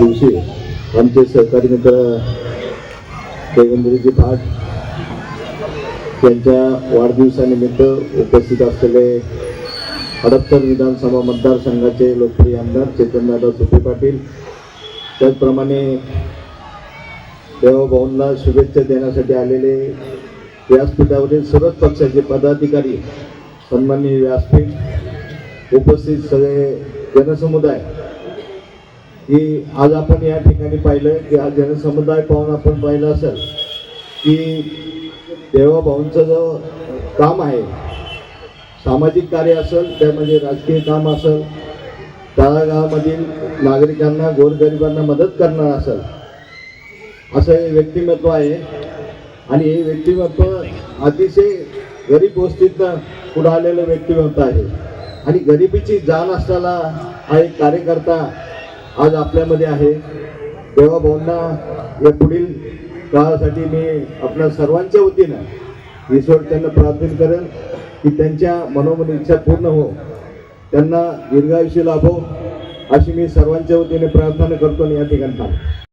दिवशी आमचे सहकारी मित्र देवेंद्रजी भाट यांच्या वाढदिवसानिमित्त उपस्थित असलेले हडपसर विधानसभा मतदारसंघाचे लोकप्रिय आमदार चेतनदादा सुपे पाटील त्याचप्रमाणे देवाभाऊंना शुभेच्छा देण्यासाठी आलेले व्यासपीठावरील सर्वच पक्षाचे पदाधिकारी सन्माननीय व्यासपीठ उपस्थित सगळे जनसमुदाय की आज आपण या ठिकाणी पाहिलं की हा जनसमुदाय पाहून आपण पाहिलं असेल की देवाभाऊंचं जो काम आहे सामाजिक कार्य असेल त्यामध्ये राजकीय काम असेल तळागावामधील नागरिकांना गोरगरिबांना मदत करणार असेल असं हे व्यक्तिमत्व आहे. आणि हे व्यक्तिमत्व अतिशय गरीब गोष्टीतनं पुढं आलेलं व्यक्तिमत्व आहे. आणि गरिबीची जाण असताना हा एक कार्यकर्ता आज आपल्यामध्ये आहे. देवाभाऊंना या पुढील काळासाठी मी आपल्या सर्वांच्या वतीनं ईश्वर त्यांना प्रार्थना करेन की त्यांच्या मनोमन इच्छा पूर्ण हो. त्यांना दीर्घायुष्य लाभो अशी मी सर्वांच्या वतीने प्रार्थना करतो आणि या ठिकाणी